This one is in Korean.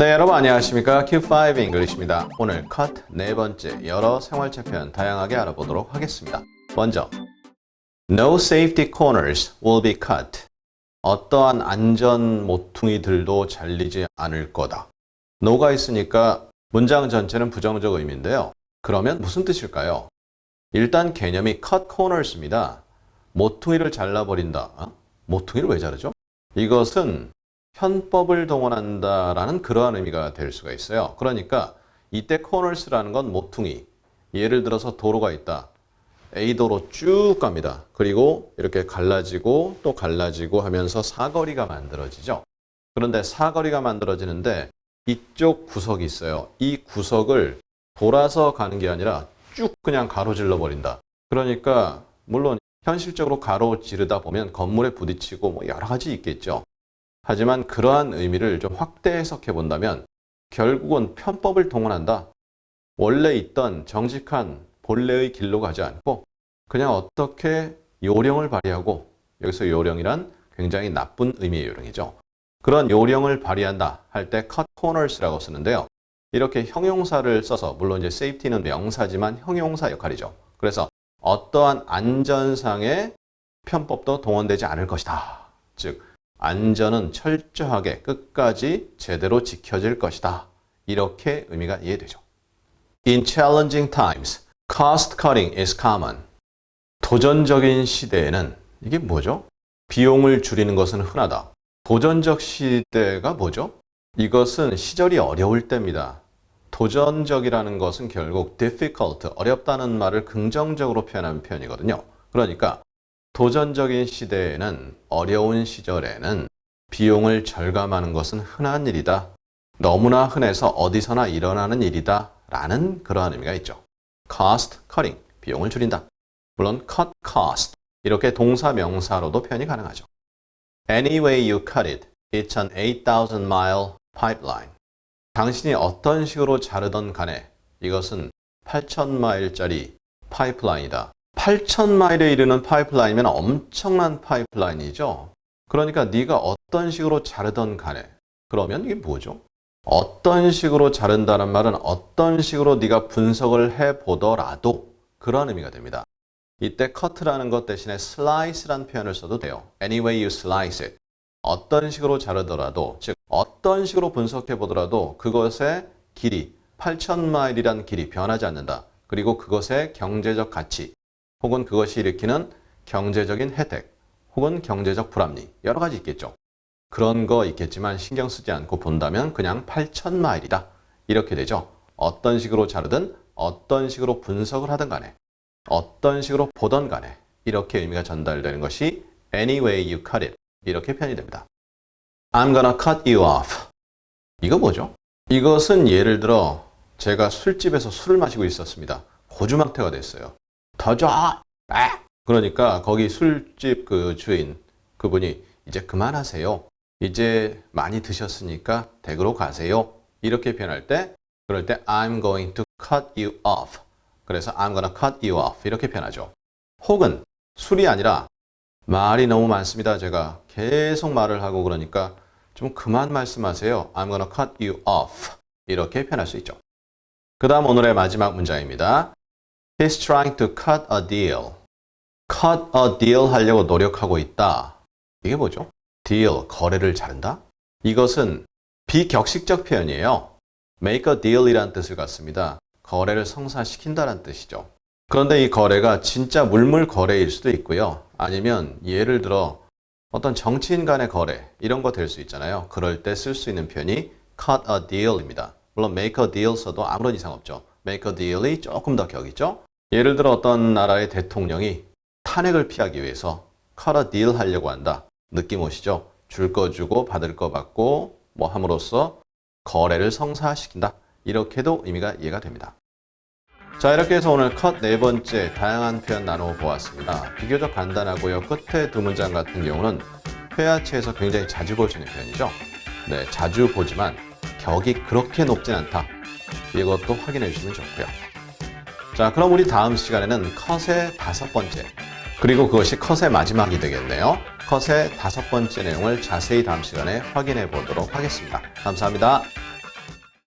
네, 여러분 안녕하십니까? Q5 English입니다. 오늘 cut 네 번째 여러 생활체 표현 다양하게 알아보도록 하겠습니다. 먼저 No safety corners will be cut. 어떠한 안전 모퉁이들도 잘리지 않을 거다. no가 있으니까 문장 전체는 부정적 의미인데요. 그러면 무슨 뜻일까요? 일단 개념이 cut corners입니다. 모퉁이를 잘라버린다. 어? 모퉁이를 왜 자르죠? 이것은 편법을 동원한다라는 그러한 의미가 될 수가 있어요. 그러니까 이때 corners라는 건 모퉁이. 예를 들어서 도로가 있다. A도로 쭉 갑니다. 그리고 이렇게 갈라지고 또 갈라지고 하면서 사거리가 만들어지죠. 그런데 사거리가 만들어지는데 이쪽 구석이 있어요. 이 구석을 돌아서 가는 게 아니라 쭉 그냥 가로질러 버린다. 그러니까 물론 현실적으로 가로지르다 보면 건물에 부딪히고 뭐 여러 가지 있겠죠. 하지만 그러한 의미를 좀 확대 해석해 본다면 결국은 편법을 동원한다. 원래 있던 정직한 본래의 길로 가지 않고 그냥 어떻게 요령을 발휘하고 여기서 요령이란 굉장히 나쁜 의미의 요령이죠. 그런 요령을 발휘한다 할 때 cut corners라고 쓰는데요. 이렇게 형용사를 써서 물론 이제 safety는 명사지만 형용사 역할이죠. 그래서 어떠한 안전상의 편법도 동원되지 않을 것이다. 즉 안전은 철저하게 끝까지 제대로 지켜질 것이다. 이렇게 의미가 이해되죠. In challenging times, cost cutting is common. 도전적인 시대에는 이게 뭐죠? 비용을 줄이는 것은 흔하다. 도전적 시대가 뭐죠? 이것은 시절이 어려울 때입니다. 도전적이라는 것은 결국 difficult, 어렵다는 말을 긍정적으로 표현하는 표현이거든요. 그러니까 도전적인 시대에는 어려운 시절에는 비용을 절감하는 것은 흔한 일이다. 너무나 흔해서 어디서나 일어나는 일이다. 라는 그러한 의미가 있죠. cost cutting, 비용을 줄인다. 물론 cut cost, 이렇게 동사 명사로도 표현이 가능하죠. Any way you cut it, it's an 8,000 mile pipeline. 당신이 어떤 식으로 자르던 간에 이것은 8,000마일짜리 파이프라인이다. 8,000마일에 이르는 파이프라인이면 엄청난 파이프라인이죠. 그러니까 네가 어떤 식으로 자르던 간에 그러면 이게 뭐죠? 어떤 식으로 자른다는 말은 어떤 식으로 네가 분석을 해 보더라도 그런 의미가 됩니다. 이때 cut라는 것 대신에 slice라는 표현을 써도 돼요. Any way you slice it. 어떤 식으로 자르더라도, 즉 어떤 식으로 분석해 보더라도 그것의 길이 8,000마일이란 길이 변하지 않는다. 그리고 그것의 경제적 가치 혹은 그것이 일으키는 경제적인 혜택 혹은 경제적 불합리 여러 가지 있겠죠. 그런 거 있겠지만 신경 쓰지 않고 본다면 그냥 8,000마일이다. 이렇게 되죠. 어떤 식으로 자르든 어떤 식으로 분석을 하든 간에 어떤 식으로 보던 간에 이렇게 의미가 전달되는 것이 any way you cut it 이렇게 표현이 됩니다. I'm gonna cut you off. 이거 뭐죠? 이것은 예를 들어 제가 술집에서 술을 마시고 있었습니다. 고주망태가 됐어요. 더 줘! 아! 그러니까 거기 술집 그 주인 그분이 이제 그만하세요. 이제 많이 드셨으니까 댁으로 가세요. 이렇게 표현할 때 그럴 때 I'm going to cut you off. 그래서 I'm gonna cut you off 이렇게 표현하죠. 혹은 술이 아니라 말이 너무 많습니다. 제가 계속 말을 하고 그러니까 좀 그만 말씀하세요. I'm gonna cut you off 이렇게 표현할 수 있죠. 그 다음 오늘의 마지막 문장입니다. He's trying to cut a deal. cut a deal 하려고 노력하고 있다. 이게 뭐죠? deal, 거래를 자른다? 이것은 비격식적 표현이에요. make a deal이라는 뜻을 갖습니다. 거래를 성사시킨다는 뜻이죠. 그런데 이 거래가 진짜 물물 거래일 수도 있고요. 아니면 예를 들어 어떤 정치인 간의 거래 이런 거 될 수 있잖아요. 그럴 때 쓸 수 있는 표현이 cut a deal입니다. 물론 make a deal 써도 아무런 이상 없죠. make a deal이 조금 더 격이죠. 예를 들어 어떤 나라의 대통령이 탄핵을 피하기 위해서 a deal 하려고 한다. 느낌 오시죠? 줄 거 주고 받을 거 받고 뭐 함으로써 거래를 성사시킨다. 이렇게도 의미가 이해가 됩니다. 자 이렇게 해서 오늘 컷 네 번째 다양한 표현 나누어 보았습니다. 비교적 간단하고요. 끝에 두 문장 같은 경우는 회화체에서 굉장히 자주 볼 수 있는 표현이죠. 네, 자주 보지만 격이 그렇게 높진 않다. 이것도 확인해 주시면 좋고요. 자, 그럼 우리 다음 시간에는 컷의 다섯 번째 그리고 그것이 컷의 마지막이 되겠네요. 컷의 다섯 번째 내용을 자세히 다음 시간에 확인해 보도록 하겠습니다. 감사합니다.